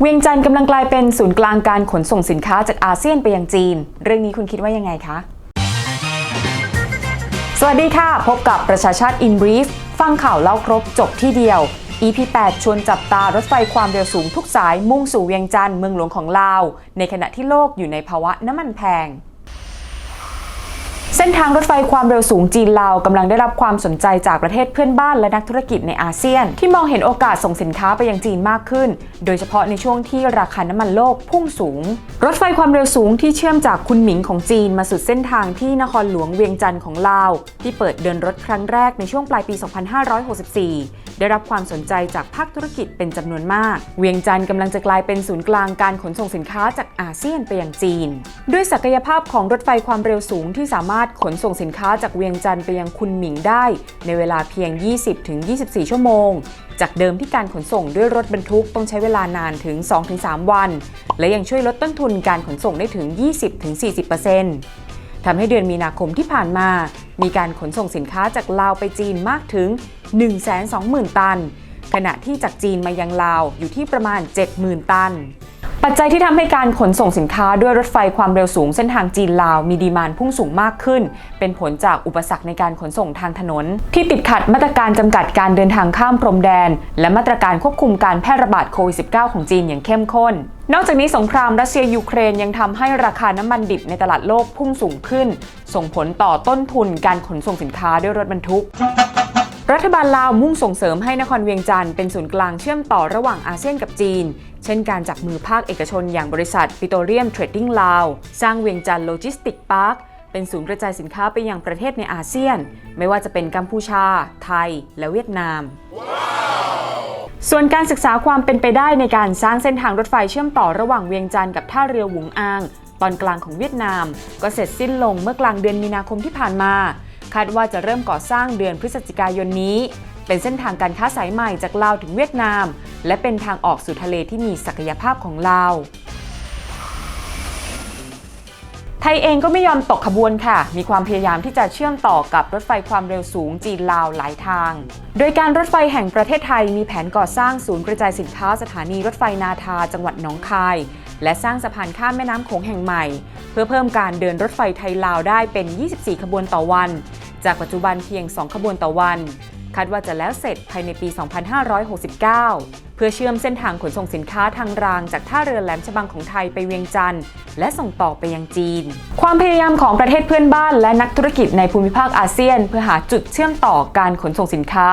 เวียงจันทร์กำลังกลายเป็นศูนย์กลางการขนส่งสินค้าจากอาเซียนไปยังจีน เรื่องนี้คุณคิดว่ายังไงคะ สวัสดีค่ะ พบกับประชาชาติอินบรีฟฟังข่าวเล่าครบจบที่เดียว EP 8 ชวนจับตารถไฟความเร็วสูงทุกสายมุ่งสู่เวียงจันทร์เมืองหลวงของลาว ในขณะที่โลกอยู่ในภาวะน้ำมันแพง ส้นทางรถไฟความเร็วสูงจีนลาวกำลังได้รับความสนใจจากประเทศเพื่อนบ้านและนักธุรกิจในอาเซียน ที่มองเห็นโอกาสส่งสินค้าไปยังจีนมากขึ้น โดยเฉพาะในช่วงที่ราคาน้ำมันโลกพุ่งสูง รถไฟความเร็วสูงที่เชื่อมจากคุนหมิงของจีนมาสุดเส้นทางที่นครหลวงเวียงจันทร์ของลาว ที่เปิดเดินรถครั้งแรกในช่วงปลายปี 2564ได้รับความสนใจจากภาคธุรกิจเป็นจำนวนมาก เวียงจันทร์กำลังจะกลายเป็นศูนย์กลางการขนส่งสินค้าจากอาเซียนไปยังจีน ด้วยศักยภาพของรถไฟความเร็วสูงที่สามารถขนส่งสินค้าจากเวียงจันทร์ไปยังคุนหมิงได้ ในเวลาเพียง 20-24 ชั่วโมง จากเดิมที่การขนส่งด้วยรถบรรทุกต้องใช้เวลานานถึง 2-3 วัน และยังช่วยลดต้นทุนการขนส่งได้ถึง 20-40%ทำให้เดือนมีนาคมที่ผ่านมา มีการขนส่งสินค้าจากลาวไปจีนมากถึง 120,000 ตัน ขณะที่จากจีนมายังลาวอยู่ที่ประมาณ 70,000 ตัน ปัจจัยที่ทำให้การขนส่งสินค้าด้วยรถไฟความเร็วสูงเส้นทางจีนลาวมีดีมานพุ่งสูงมากขึ้น เป็นผลจากอุปสรรคในการขนส่งทางถนน ที่ติดขัดมาตรการจำกัดการเดินทางข้ามพรมแดน และมาตรการควบคุมการแพร่ระบาดโควิด -19 ของจีนอย่างเข้มข้นนอกจากนี้สงครามรัสเซียยูเครนยังทำให้ราคาน้ำมันดิบในตลาดโลกพุ่งสูงขึ้น ส่งผลต่อต้นทุนการขนส่งสินค้าด้วยรถบรรทุก รัฐบาลลาวมุ่งส่งเสริมให้นครเวียงจันทร์เป็นศูนย์กลางเชื่อมต่อระหว่างอาเซียนกับจีน เช่นการจับมือภาคเอกชนอย่างบริษัทปิโตรเลียมเทรดดิ้งลาว สร้างเวียงจันทร์โลจิสติกพาร์คเป็นศูนย์กระจายสินค้าไปยังประเทศในอาเซียน ไม่ว่าจะเป็นกัมพูชา ไทย และเวียดนาม ส่วนการศึกษาความเป็นไปได้ในการสร้างเส้นทางรถไฟเชื่อมต่อระหว่างเวียงจันทร์กับท่าเรือหวงอาง ตอนกลางของเวียดนาม ก็เสร็จสิ้นลงเมื่อกลางเดือนมีนาคมที่ผ่านมา คาดว่าจะเริ่มก่อสร้างเดือนพฤศจิกายนนี้ เป็นเส้นทางการค้าสายใหม่จากลาวถึงเวียดนาม และเป็นทางออกสู่ทะเลที่มีศักยภาพของลาวไทยเองก็ไม่ยอมตกขบวนค่ะ มีความพยายามที่จะเชื่อมต่อกับรถไฟความเร็วสูงจีนลาวหลายทาง โดยการรถไฟแห่งประเทศไทยมีแผนก่อสร้างศูนย์กระจายสินค้าสถานีรถไฟนาทาจังหวัดหนองคาย และสร้างสะพานข้ามแม่น้ำโขงแห่งใหม่ เพื่อเพิ่มการเดินรถไฟไทยลาวได้เป็น 24 ขบวนต่อวัน จากปัจจุบันเพียง 2 ขบวนต่อวัน คาดว่าจะแล้วเสร็จภายในปี 2569 เพื่อเชื่อมเส้นทางขนส่งสินค้าทางรางจากท่าเรือแหลมฉบังของไทยไปเวียงจันทร์และส่งต่อไปยังจีน ความพยายามของประเทศเพื่อนบ้านและนักธุรกิจในภูมิภาคอาเซียน เพื่อหาจุดเชื่อมต่อการขนส่งสินค้า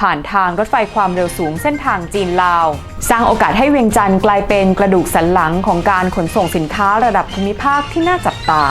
ผ่านทางรถไฟความเร็วสูงเส้นทางจีนลาว สร้างโอกาสให้เวียงจันทร์กลายเป็นกระดูกสันหลังของการขนส่งสินค้าระดับภูมิภาคที่น่าจับตา